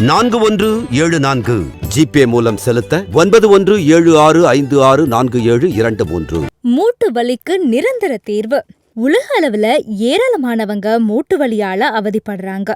நான்கு ஒன்று ஏழு நான்கு. ஜிபே மூலம் செலுத்த ஒன்பது ஒன்று ஏழு ஆறு ஐந்து ஆறு நான்கு ஏழு இரண்டு மூன்று. மூட்டு வலிக்கு நிரந்தர தீர்வு. உலக அளவில் ஏராளமானவங்க மூட்டு வலியால அவதிப்படுறாங்க.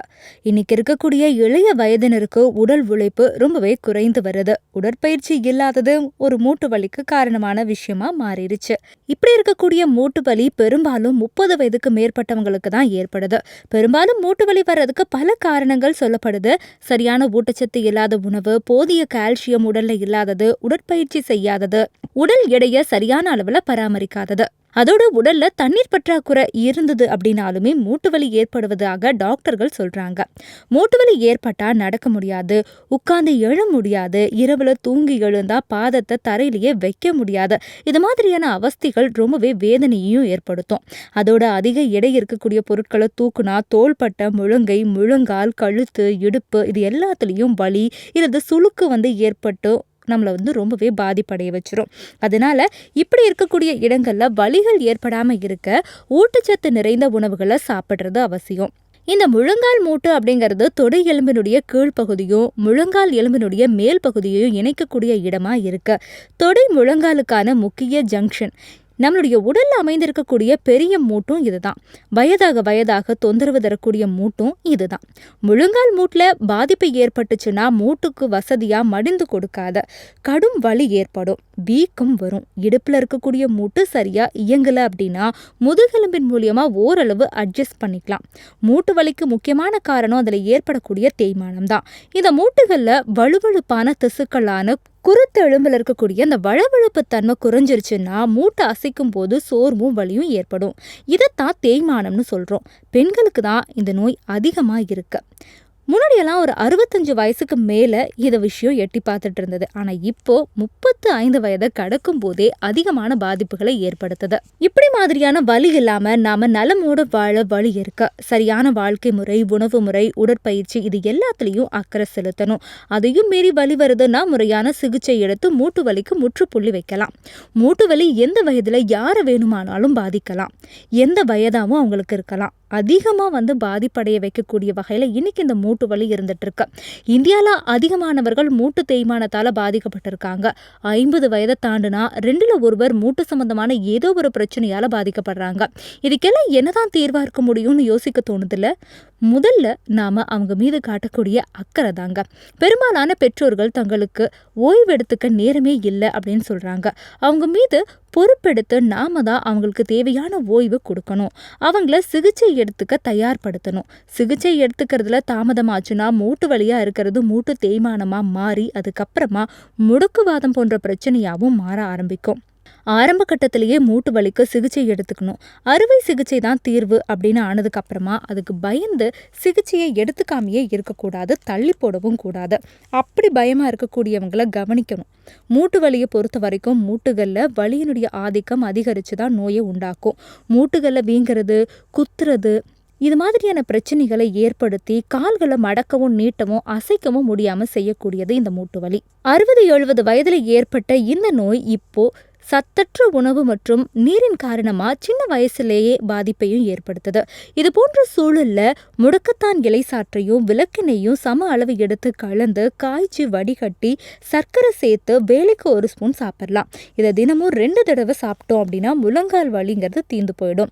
இன்னைக்கு இருக்கக்கூடிய இளைய வயதினருக்கு உடல் உழைப்பு ரொம்பவே குறைந்து வருது. உடற்பயிற்சி இல்லாதது ஒரு மூட்டு வலிக்கு காரணமான விஷயமா மாறிடுச்சு. இப்படி இருக்கக்கூடிய மூட்டு வலி பெரும்பாலும் முப்பது வயதுக்கு மேற்பட்டவங்களுக்கு தான் ஏற்படுது. பெரும்பாலும் மூட்டு வலி வர்றதுக்கு பல காரணங்கள் சொல்லப்படுது. சரியான ஊட்டச்சத்து இல்லாத உணவு போதிய கால்சியம் உடல்ல இல்லாதது உடற்பயிற்சி செய்யாதது உடல் எடையை சரியான அளவில் பராமரிக்காதது. அதோட உடல்ல தண்ணீர் பற்றாக்குறை இருந்தது அப்படின்னாலுமே மூட்டு வலி ஏற்படுவதாக டாக்டர்கள் சொல்றாங்க. மூட்டு வலி ஏற்பட்டா நடக்க முடியாது உட்கார்ந்து எழ முடியாது இரவுல தூங்கி எழுந்தா பாதத்தை தரையிலேயே வைக்க முடியாது. இது மாதிரியான அவஸ்தைகள் ரொம்பவே வேதனையையும் ஏற்படுத்தும். அதோட அதிக எடை இருக்கக்கூடிய பொருட்களை தூக்குனா தோள்பட்டை முழங்கை முழங்கால் கழுத்து இடுப்பு இது எல்லாத்துலேயும் வலி இல்லது சுளுக்கு வந்து ஏற்பட்டு நம்மளை வந்து ரொம்பவே பாதிப்படைய வச்சிரும். அதனால இப்படி இருக்கக்கூடிய இடங்களில் வலிகள் ஏற்படாமல் இருக்க ஊட்டச்சத்து நிறைந்த உணவுகளை சாப்பிட்றது அவசியம். இந்த முழங்கால் மூட்டு அப்படிங்கிறது தொடை எலும்பினுடைய கீழ்ப்பகுதியும் முழங்கால் எலும்பினுடைய மேல் பகுதியையும் இணைக்கக்கூடிய இடமா இருக்கு. தொடை முழங்காலுக்கான முக்கிய ஜங்ஷன் நம்மளுடைய உடலில் அமைந்திருக்கக்கூடிய பெரிய மூட்டும் இதுதான். வயதாக வயதாக தொந்தரவு தரக்கூடிய மூட்டும் இதுதான். முழுங்கால் மூட்டில் பாதிப்பு ஏற்பட்டுச்சுன்னா மூட்டுக்கு வசதியாக மடிந்து கொடுக்காத கடும் வலி ஏற்படும் வீக்கம் வரும். இடுப்பில் இருக்கக்கூடிய மூட்டு சரியாக இயங்கலை அப்படின்னா முதுகெலும்பின் மூலியமாக ஓரளவு அட்ஜஸ்ட் பண்ணிக்கலாம். மூட்டு வலிக்கு முக்கியமான காரணம் அதில் ஏற்படக்கூடிய தேய்மானம் தான் இந்த மூட்டுகளில் வலுவழுப்பான திசுக்களான குருத்து எலும்புல இருக்கக்கூடிய அந்த வளவழப்பு தன்மை குறைஞ்சிருச்சுன்னா மூட்டை அசைக்கும் போது சோர்வும் வலியும் ஏற்படும். இதைத்தான் தேய்மானம்னு சொல்கிறோம் பெண்களுக்கு தான் இந்த நோய் அதிகமாக இருக்குது முன்னாடியெல்லாம் ஒரு அறுபத்தஞ்சு வயசுக்கு மேலே இதை விஷயம் எட்டி பார்த்துட்டு இருந்தது. ஆனால் இப்போ முப்பத்து ஐந்து வயதை கடக்கும் போதே அதிகமான பாதிப்புகளை ஏற்படுத்துது. இப்படி மாதிரியான வலி இல்லாமல் நாம நலமோடு வாழ வழி இருக்க? சரியான வாழ்க்கை முறை உணவு முறை உடற்பயிற்சி இது எல்லாத்துலேயும் அக்கறை செலுத்தணும். அதையும் மீறி வலி வருதுன்னா முறையான சிகிச்சை எடுத்து மூட்டு வலிக்கு முற்றுப்புள்ளி வைக்கலாம். மூட்டு வலி எந்த வயதில் யாரை வேணுமானாலும் பாதிக்கலாம். எந்த வயதாகவும் அவங்களுக்கு இருக்கலாம். அதிகமாக வந்து பாதிப்படைய வைக்கக்கூடிய வகையில் இன்னைக்கு இந்த மூட்டு வலி இருந்துகிட்ருக்கு இந்தியாவில் அதிகமானவர்கள் மூட்டு தேய்மானத்தால் பாதிக்கப்பட்டிருக்காங்க. ஐம்பது வயதை தாண்டுனா ரெண்டுல ஒருவர் மூட்டு சம்பந்தமான ஏதோ ஒரு பிரச்சனையால பாதிக்கப்படுறாங்க. இதுக்கெல்லாம் என்னதான் தீர்வாக இருக்க முடியும்னு யோசிக்க தோணுதில்ல. முதல்ல நாம அவங்க மீது காட்டக்கூடிய அக்கறை தாங்க. பெரும்பாலான பெற்றோர்கள் தங்களுக்கு ஓய்வெடுத்துக்க நேரமே இல்லை அப்படின்னு சொல்றாங்க. அவங்க மீது பொறுப்பெடுத்து நாம தான் அவங்களுக்கு தேவையான ஓய்வு கொடுக்கணும். அவங்கள சிகிச்சை எடுத்துக்க தயார்படுத்தணும். சிகிச்சை எடுத்துக்கிறதுல தாமதமாச்சுன்னா மூட்டு வலியா இருக்கிறது மூட்டு தேய்மானமா மாறி அதுக்கப்புறமா முடுக்குவாதம் போன்ற பிரச்சனையாகவும் மாற ஆரம்பிக்கும். ஆரம்ப கட்டத்திலேயே மூட்டு வலிக்கு சிகிச்சை எடுத்துக்கணும். அறுவை சிகிச்சை தான் தீர்வு அப்படின்னு ஆனதுக்கப்புறமா அதுக்கு பயந்து சிகிச்சையை எடுத்துக்காமையே இருக்கக்கூடாது தள்ளி போடவும் கூடாது. அப்படி பயமாக இருக்கக்கூடியவங்களை கவனிக்கணும். மூட்டு வலியை பொறுத்த வரைக்கும் மூட்டுகளில் வலியினுடைய ஆதிக்கம் அதிகரித்து தான் நோயை உண்டாக்கும். மூட்டுகளில் வீங்கிறது குத்துறது இது மாதிரியான பிரச்சனைகளை ஏற்படுத்தி கால்களை மடக்கவும் நீட்டவும் அசைக்கவும் முடியாமல் செய்யக்கூடியது இந்த மூட்டு வலி. அறுபது எழுபது வயதில் ஏற்பட்ட இந்த நோய் இப்போ சத்தற்ற உணவு மற்றும் நீரின் காரணமாக சின்ன வயசுலேயே பாதிப்பையும் ஏற்படுத்துது. இது போன்ற சூழலில் முடக்கத்தான் இலை சாற்றையும் விளக்கெண்ணையும் சம அளவு எடுத்து கலந்து காய்ச்சி வடிகட்டி சர்க்கரை சேர்த்து வேலைக்கு ஒரு ஸ்பூன் சாப்பிடலாம். இதை தினமும் ரெண்டு தடவை சாப்பிட்டோம் அப்படின்னா முழங்கால் வலிங்கிறது தீர்ந்து போயிடும்.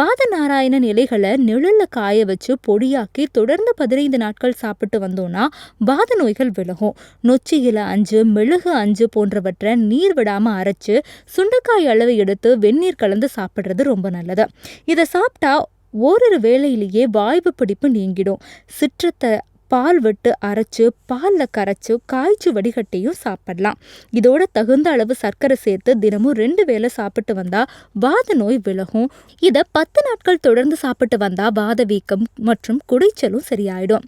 பாத நாராயணன் இலைகளை நிழலில் காய வச்சு பொடியாக்கி தொடர்ந்து பதினைந்து நாட்கள் சாப்பிட்டு வந்தோம்னா வாத நோய்கள் விலகும். நொச்சி இலை அஞ்சு மெழுகு அஞ்சு போன்றவற்றை நீர் விடாமல் அரைச்சு சுண்டைக்காய் அளவு எடுத்து வெந்நீர் கலந்து சாப்பிட்றது ரொம்ப நல்லது. இதை சாப்பிட்டா ஓரிரு வேளையிலேயே வாய்வு பிடிப்பு நீங்கிடும். சிற்றத்தை பால் விட்டு அரைச்சு பாலில் கரைச்சு காய்ச்சி வடிகட்டியும் சாப்பிடலாம். இதோட தகுந்த அளவு சர்க்கரை சேர்த்து தினமும் ரெண்டு வேளை சாப்பிட்டு வந்தால் வாத நோய் விலகும். இதை பத்து நாட்கள் தொடர்ந்து சாப்பிட்டு வந்தால் வாத வீக்கம் மற்றும் குடைச்சலும் சரியாயிடும்.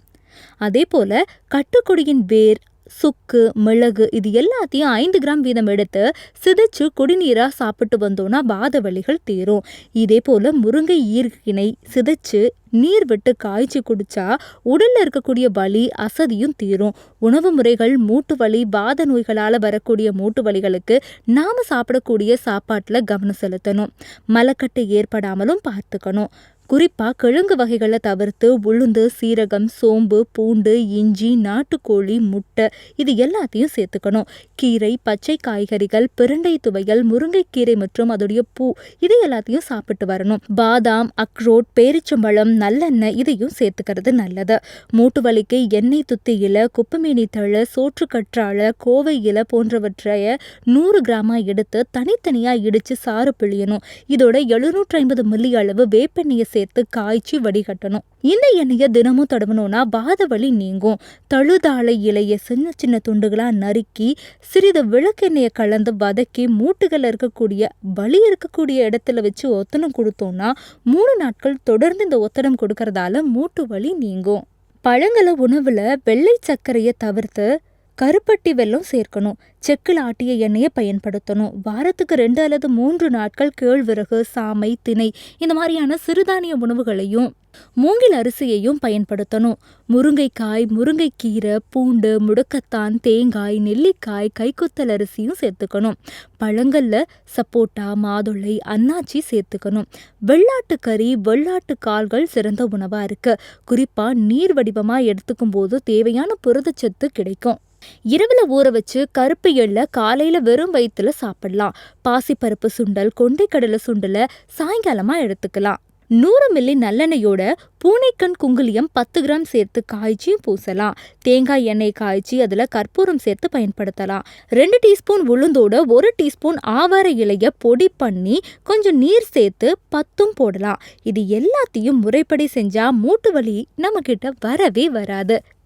அதே போல கட்டுக்கொடியின் வேர் சுக்கு மிளகு இது எல்லாத்தையும் ஐந்து கிராம் வீதம் எடுத்து சிதைச்சு குடிநீராக சாப்பிட்டு வந்தோன்னா வாத வலிகள் தீரும். இதே போல் முருங்கை ஈர்க்கினை சிதைச்சு நீர் விட்டு காய்ச்சி குடிச்சா உடலில் இருக்கக்கூடிய வலி அசதியும் தீரும். உணவு முறைகள் மூட்டு வலி வாத நோய்களால் வரக்கூடிய மூட்டு வலிகளுக்கு நாம் சாப்பிடக்கூடிய சாப்பாட்டில் கவனம் செலுத்தணும். மலக்கட்டு ஏற்படாமலும் பார்த்துக்கணும். குறிப்பாக கிழங்கு வகைகளை தவிர்த்து உளுந்து சீரகம் சோம்பு பூண்டு இஞ்சி நாட்டுக்கோழி முட்டை இது எல்லாத்தையும் சேர்த்துக்கணும். கீரை பச்சை காய்கறிகள் பிரண்டை துவையல் முருங்கைக்கீரை மற்றும் அதோடைய பூ இது எல்லாத்தையும் சாப்பிட்டு வரணும். பாதாம் அக்ரோட் பேரிச்சம்பழம் நல்லெண்ணெய் இதையும் சேர்த்துக்கிறது நல்லது. மூட்டு வலிக்கு எண்ணெய் துத்தி இலை குப்பமேனி தழை சோற்று கற்றாழை கோவை இலை போன்றவற்றைய நூறு கிராமா எடுத்து தனித்தனியாக இடித்து சாறு பிழியணும். இதோட எழுநூற்றி ஐம்பது மில்லி அளவு வேப்பெண்ணெயை சேர்த்து காய்ச்சி வடிகட்டணும். இந்த எண்ணெயை தினமும் தடவணும்னா வாத வலி நீங்கும். தழுதாழை இலையை சின்ன சின்ன துண்டுகளாக நறுக்கி சிறிது விளக்கெண்ணெயை கலந்து வதக்கி மூட்டுகள் இருக்கக்கூடிய வலி இருக்கக்கூடிய இடத்துல வச்சு ஒத்தனம் கொடுத்தோம்னா மூணு நாட்கள் தொடர்ந்து இந்த ஒத்தடம் கொடுக்கறதால மூட்டு வலி நீங்கும். பழங்கள உணவில் வெள்ளை சர்க்கரையை தவிர்த்து கருப்பட்டி வெல்லம் சேர்க்கணும். செக்கில் ஆட்டிய எண்ணெயை பயன்படுத்தணும். வாரத்துக்கு ரெண்டு அல்லது மூன்று நாட்கள் கேழ்விறகு சாமை திணை இந்த மாதிரியான சிறுதானிய உணவுகளையும் மூங்கில் அரிசியையும் பயன்படுத்தணும். முருங்கைக்காய் முருங்கைக்கீரை பூண்டு முடக்கத்தான் தேங்காய் நெல்லிக்காய் கைக்குத்தல் அரிசியும் சேர்த்துக்கணும். பழங்கள்ல சப்போட்டா மாதுளை அன்னாச்சி சேர்த்துக்கணும். வெள்ளாட்டு கறி வெள்ளாட்டு கால்கள் சிறந்த உணவாக இருக்குது குறிப்பாக நீர் வடிவமாக எடுத்துக்கும் போது தேவையான புரதச்சத்து கிடைக்கும். இரவுல ஊற வச்சு கருப்பு எள்ளை காலையில வெறும் வயிற்றுல சாப்பிடலாம். பாசிப்பருப்பு சுண்டல் கொண்டைக்கடலை சுண்டலை சாயங்காலமா எடுத்துக்கலாம். நூறு மில்லி நல்லெண்ணெயோட பூனைக்கண் குங்குலியம் பத்து கிராம் சேர்த்து காய்ச்சியும் பூசலாம். தேங்காய் எண்ணெய் காய்ச்சி அதில் கற்பூரம் சேர்த்து பயன்படுத்தலாம். ரெண்டு டீஸ்பூன் உளுந்தோட ஒரு டீஸ்பூன் ஆவார இலைய பொடி பண்ணி கொஞ்சம் நீர் சேர்த்து பத்தும் போடலாம். இது எல்லாத்தையும் முறைப்படி செஞ்சால் மூட்டு வலி நம்மக்கிட்ட வரவே வராது.